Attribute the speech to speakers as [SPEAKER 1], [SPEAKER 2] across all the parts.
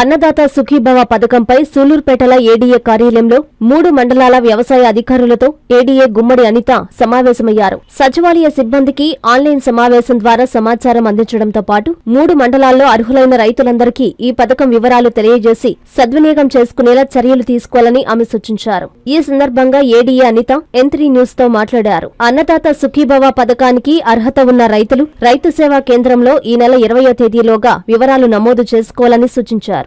[SPEAKER 1] Annadata Sukhibhava పథకంపై సూలూరుపేటల ADA కార్యాలయంలో మూడు మండలాల వ్యవసాయ అధికారులతో ఏడీఏ గుమ్మడి అనిత సమావేశమయ్యారు. సచివాలయ సిబ్బందికి ఆన్లైన్ సమావేశం ద్వారా సమాచారం అందించడంతో పాటు మూడు మండలాల్లో అర్హులైన రైతులందరికీ ఈ పథకం వివరాలు తెలియజేసి సద్వినియోగం చేసుకునేలా చర్యలు తీసుకోవాలని ఆమె సూచించారు. ఈ సందర్భంగా ఏడీఏ అనిత ఎంత్రీ న్యూస్తో మాట్లాడారు. అన్నదాత సుఖీభవ పథకానికి అర్హత ఉన్న రైతులు రైతు సేవా కేంద్రంలో ఈ నెల ఇరవయో తేదీలోగా వివరాలు నమోదు చేసుకోవాలని సూచించారు.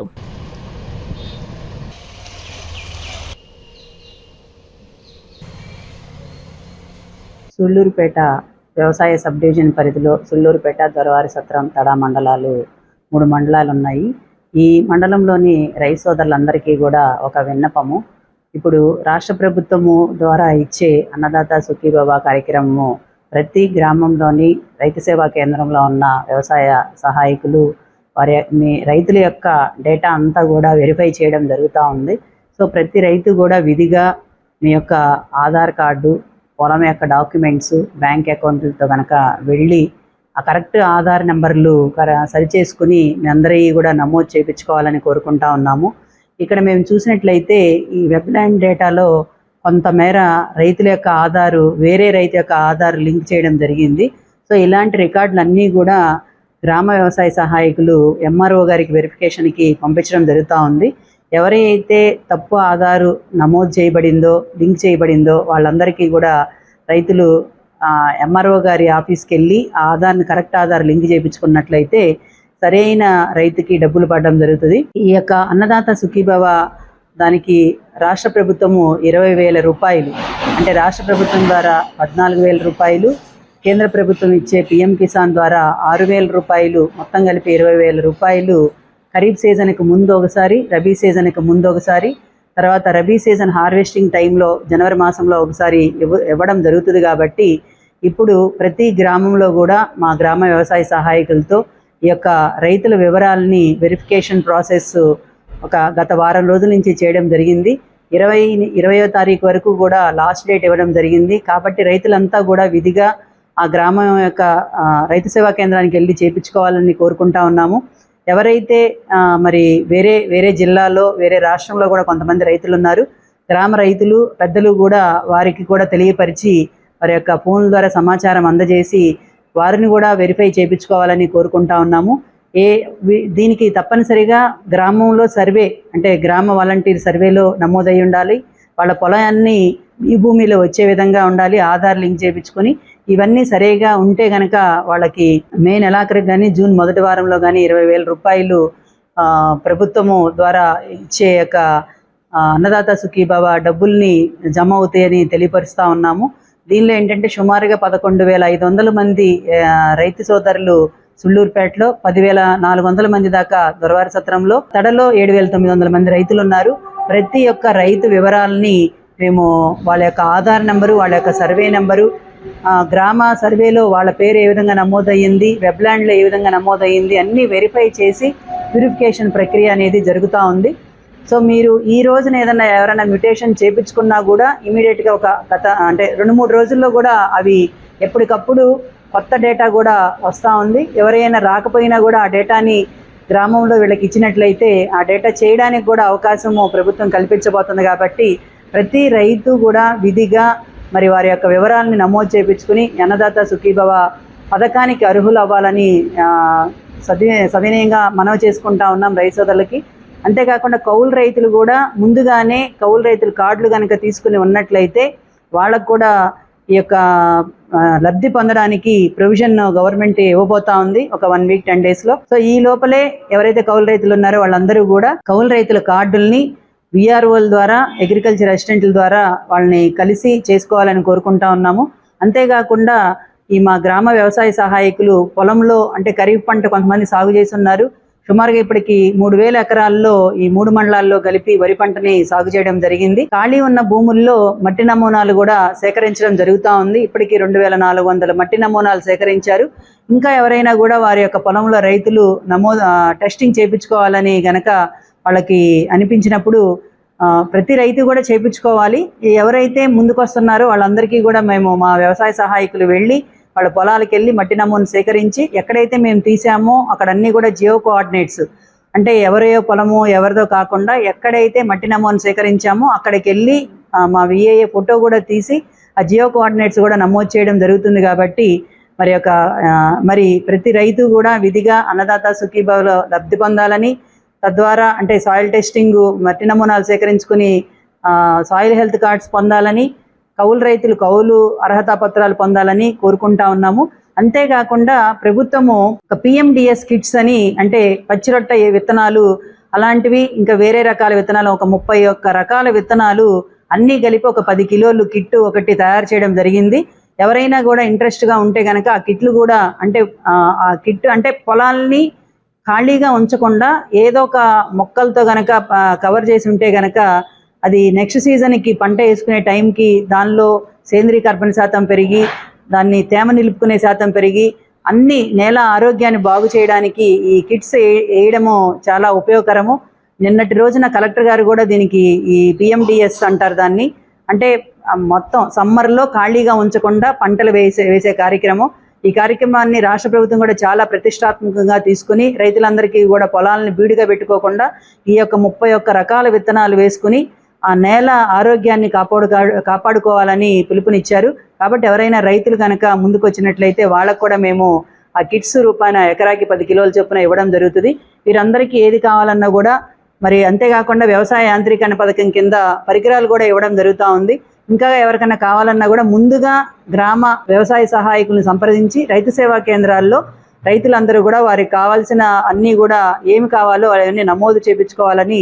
[SPEAKER 2] సుళ్ళూరుపేట వ్యవసాయ సబ్ డివిజన్ పరిధిలో సుళ్ళూరుపేట దొరవారి సత్రం తడా మండలాలు మూడు మండలాలు ఉన్నాయి. ఈ మండలంలోని రైతు సోదరులందరికీ కూడా ఒక విన్నపము. ఇప్పుడు రాష్ట్ర ప్రభుత్వము ద్వారా ఇచ్చే అన్నదాత సుఖీబాబా కార్యక్రమము ప్రతి గ్రామంలోని రైతు సేవా కేంద్రంలో ఉన్న వ్యవసాయ సహాయకులు వారి మీ రైతుల యొక్క డేటా అంతా కూడా వెరిఫై చేయడం జరుగుతూ ఉంది. సో ప్రతి రైతు కూడా విధిగా మీ యొక్క ఆధార్ కార్డు పొలం యొక్క డాక్యుమెంట్స్ బ్యాంక్ అకౌంట్లతో కనుక వెళ్ళి ఆ కరెక్ట్ ఆధార్ నెంబర్లు కర సరిచేసుకుని మీ అందరివి కూడా నమోదు చేయించుకోవాలని కోరుకుంటా ఉన్నాము. ఇక్కడ మేము చూసినట్లయితే ఈ వెబ్లాండ్ డేటాలో కొంతమేర రైతుల యొక్క ఆధారు వేరే రైతు యొక్క ఆధార్ లింక్ చేయడం జరిగింది. సో ఇలాంటి రికార్డులు అన్నీ కూడా గ్రామ వ్యవసాయ సహాయకులు ఎంఆర్ఓ గారికి వెరిఫికేషన్కి పంపించడం జరుగుతూ ఉంది. ఎవరైతే తప్పు ఆధారు నమోదు చేయబడిందో లింక్ చేయబడిందో వాళ్ళందరికీ కూడా రైతులు ఎంఆర్ఓ గారి ఆఫీస్కి వెళ్ళి ఆ ఆధార్ని కరెక్ట్ ఆధార్ లింక్ చేయించుకున్నట్లయితే సరైన రైతుకి డబ్బులు పడడం జరుగుతుంది. ఈ యొక్క అన్నదాత సుఖీభవ దానికి రాష్ట్ర ప్రభుత్వము ఇరవై వేల రూపాయలు అంటే రాష్ట్ర ప్రభుత్వం ద్వారా పద్నాలుగు వేల రూపాయలు కేంద్ర ప్రభుత్వం ఇచ్చే పిఎం కిసాన్ ద్వారా ఆరు వేల రూపాయలు మొత్తం కలిపి ఇరవై వేల రూపాయలు ఖరీఫ్ సీజన్కి ముందు ఒకసారి రబీ సీజన్కి ముందు ఒకసారి తర్వాత రబీ సీజన్ హార్వెస్టింగ్ టైంలో జనవరి మాసంలో ఒకసారి ఇవ్వడం జరుగుతుంది కాబట్టి ఇప్పుడు ప్రతి గ్రామంలో కూడా మా గ్రామ వ్యవసాయ సహాయకులతో ఈ యొక్క రైతుల వివరాలని వెరిఫికేషన్ ప్రాసెస్ ఒక గత వారం రోజుల నుంచి చేయడం జరిగింది. ఇరవై ఇరవయో తారీఖు వరకు కూడా లాస్ట్ డేట్ ఇవ్వడం జరిగింది. కాబట్టి రైతులంతా కూడా విధిగా ఆ గ్రామం యొక్క రైతు సేవా కేంద్రానికి వెళ్ళి చేపించుకోవాలని కోరుకుంటా ఉన్నాము. ఎవరైతే మరి వేరే వేరే జిల్లాలో వేరే రాష్ట్రంలో కూడా కొంతమంది రైతులు ఉన్నారు గ్రామ రైతులు పెద్దలు కూడా వారికి కూడా తెలియపరిచి వారి యొక్క ఫోన్ల ద్వారా సమాచారం అందజేసి వారిని కూడా వెరిఫై చేయించుకోవాలని కోరుకుంటా ఉన్నాము. ఏ దీనికి తప్పనిసరిగా గ్రామంలో సర్వే అంటే గ్రామ వాలంటీర్ సర్వేలో నమోదై ఉండాలి. వాళ్ళ పొలాన్ని ఈ భూమిలో వచ్చే విధంగా ఉండాలి. ఆధార్ లింక్ చేయించుకొని ఇవన్నీ సరిగా ఉంటే గనక వాళ్ళకి మే నెలాఖరికి కానీ జూన్ మొదటి వారంలో కానీ ఇరవై వేల రూపాయలు ఆ, ప్రభుత్వము ద్వారా ఇచ్చే యొక్క అన్నదాత సుఖీబాబా డబ్బుల్ని జమ అవుతాయని తెలియపరుస్తూ ఉన్నాము. దీనిలో ఏంటంటే సుమారుగా పదకొండు వేల ఐదు వందల మంది రైతు సోదరులు సుళ్ళూరుపేటలో పదివేల నాలుగు వందల మంది దాకా దొరవారి సత్రంలో తడలో ఏడు వేల తొమ్మిది వందల మంది రైతులు ఉన్నారు. ప్రతి ఒక్క రైతు వివరాలని మేము వాళ్ళ యొక్క ఆధార్ నెంబరు వాళ్ళ యొక్క సర్వే నెంబరు గ్రామ సర్వేలో వాళ్ళ పేరు ఏ విధంగా నమోదయ్యింది వెబ్లాండ్లో ఏ విధంగా నమోదయ్యింది అన్నీ వెరిఫై చేసి ప్యూరిఫికేషన్ ప్రక్రియ అనేది జరుగుతూ ఉంది. సో మీరు ఈ రోజున ఏదైనా ఎవరైనా మ్యూటేషన్ చేపించుకున్నా కూడా ఇమీడియట్గా ఒక గత అంటే రెండు మూడు రోజుల్లో కూడా అవి ఎప్పటికప్పుడు కొత్త డేటా కూడా వస్తూ ఉంది. ఎవరైనా రాకపోయినా కూడా ఆ డేటాని గ్రామంలో వీళ్ళకి ఇచ్చినట్లయితే ఆ డేటా చేయడానికి కూడా అవకాశము ప్రభుత్వం కల్పించబోతుంది కాబట్టి ప్రతి రైతు కూడా విధిగా మరి వారి యొక్క వివరాలని నమోదు చేయించుకుని అన్నదాత సుఖీభవ పథకానికి అర్హులు అవ్వాలని సవి సవినయంగా మనవి చేసుకుంటా ఉన్నాం రైతు సోదరులకి. అంతేకాకుండా కౌలు రైతులు కూడా ముందుగానే కౌలు రైతులు కార్డులు కనుక తీసుకుని ఉన్నట్లయితే వాళ్ళకు కూడా ఈ యొక్క లబ్ధి పొందడానికి ప్రొవిజన్ గవర్నమెంట్ ఇవ్వబోతా ఉంది ఒక వన్ వీక్ టెన్ డేస్లో సో ఈ లోపలే ఎవరైతే కౌలు రైతులు ఉన్నారో వాళ్ళందరూ కూడా కౌలు రైతుల కార్డుల్ని విఆర్ఓల ద్వారా అగ్రికల్చర్ అసిస్టెంట్ల ద్వారా వాళ్ళని కలిసి చేసుకోవాలని కోరుకుంటా ఉన్నాము. అంతేకాకుండా ఈ మా గ్రామ వ్యవసాయ సహాయకులు పొలంలో అంటే ఖరీఫ్ పంట కొంతమంది సాగు చేసి ఉన్నారు సుమారుగా ఇప్పటికి మూడు వేల ఎకరాల్లో ఈ మూడు మండలాల్లో కలిపి వరి పంటని సాగు చేయడం జరిగింది. ఖాళీ ఉన్న భూముల్లో మట్టి నమూనాలు కూడా సేకరించడం జరుగుతూ ఉంది. ఇప్పటికి రెండు వేల నాలుగు వందల మట్టి నమూనాలు సేకరించారు. ఇంకా ఎవరైనా కూడా వారి యొక్క పొలంలో రైతులు నమోదు టెస్టింగ్ చేయించుకోవాలని గనక వాళ్ళకి అనిపించినప్పుడు ప్రతి రైతు కూడా చేపించుకోవాలి. ఎవరైతే ముందుకొస్తున్నారో వాళ్ళందరికీ కూడా మేము మా వ్యవసాయ సహాయకులు వెళ్ళి వాళ్ళ పొలాలకు వెళ్ళి మట్టి నమూను సేకరించి ఎక్కడైతే మేము తీసామో అక్కడ అన్నీ కూడా జియో కోఆర్డినేట్స్. అంటే ఎవరియో పొలము ఎవరిదో కాకుండా ఎక్కడైతే మట్టి నమూను సేకరించామో అక్కడికి వెళ్ళి మా విఏఏ ఫోటో కూడా తీసి ఆ జియో కోఆర్డినేట్స్ కూడా నమోదు చేయడం జరుగుతుంది కాబట్టి మరి ఒక మరి ప్రతి రైతు కూడా విధిగా అన్నదాత సుఖీభావలో లబ్ధి పొందాలని తద్వారా అంటే సాయిల్ టెస్టింగ్ మట్టి నమూనాలు సేకరించుకుని సాయిల్ హెల్త్ కార్డ్స్ పొందాలని కౌలు రైతులు కౌలు అర్హతా పత్రాలు పొందాలని కోరుకుంటా ఉన్నాము. అంతేకాకుండా ప్రభుత్వము ఒక పిఎండిఎస్ కిట్స్ అని అంటే పచ్చిరొట్ట ఏ విత్తనాలు అలాంటివి ఇంకా వేరే రకాల విత్తనాలు ఒక ముప్పై ఒక్క రకాల విత్తనాలు అన్నీ కలిపి ఒక పది కిలోలు కిట్ ఒకటి తయారు చేయడం జరిగింది. ఎవరైనా కూడా ఇంట్రెస్ట్గా ఉంటే కనుక ఆ కిట్లు కూడా అంటే ఆ, ఆ కిట్ అంటే పొలాల్ని ఖాళీగా ఉంచకుండా ఏదో ఒక మొక్కలతో గనక కవర్ చేసి ఉంటే గనక అది నెక్స్ట్ సీజన్కి పంట వేసుకునే టైంకి దానిలో సేంద్రీయ కర్బన శాతం పెరిగి దాన్ని తేమ నిలుపుకునే శాతం పెరిగి అన్ని నేల ఆరోగ్యాన్ని బాగు చేయడానికి ఈ కిట్స్ వేయడము చాలా ఉపయోగకరము. నిన్నటి రోజున కలెక్టర్ గారు కూడా దీనికి ఈ పిఎండిఎస్ అంటారు దాన్ని. అంటే మొత్తం సమ్మర్లో ఖాళీగా ఉంచకుండా పంటలు వేసే వేసే కార్యక్రమం. ఈ కార్యక్రమాన్ని రాష్ట్ర ప్రభుత్వం కూడా చాలా ప్రతిష్టాత్మకంగా తీసుకుని రైతులందరికీ కూడా పొలాలను బీడుగా పెట్టుకోకుండా ఈ యొక్క ముప్పై ఒక్క రకాల విత్తనాలు వేసుకుని ఆ నేల ఆరోగ్యాన్ని కాపాడు కాపాడుకోవాలని పిలుపునిచ్చారు. కాబట్టి ఎవరైనా రైతులు కనుక ముందుకు వచ్చినట్లయితే వాళ్ళకు కూడా మేము ఆ కిట్స్ రూపాయన ఎకరాకి పది కిలోల చొప్పున ఇవ్వడం జరుగుతుంది. వీరందరికీ ఏది కావాలన్నా కూడా మరి అంతేకాకుండా వ్యవసాయ యాంత్రీకరణ పథకం కింద పరికరాలు కూడా ఇవ్వడం జరుగుతూ ఉంది. ఇంకా ఎవరికైనా కావాలన్నా కూడా ముందుగా గ్రామ వ్యవసాయ సహాయకులను సంప్రదించి రైతు సేవా కేంద్రాల్లో రైతులందరూ కూడా వారికి కావాల్సిన అన్నీ కూడా ఏమి కావాలో అవన్నీ నమోదు చేపించుకోవాలని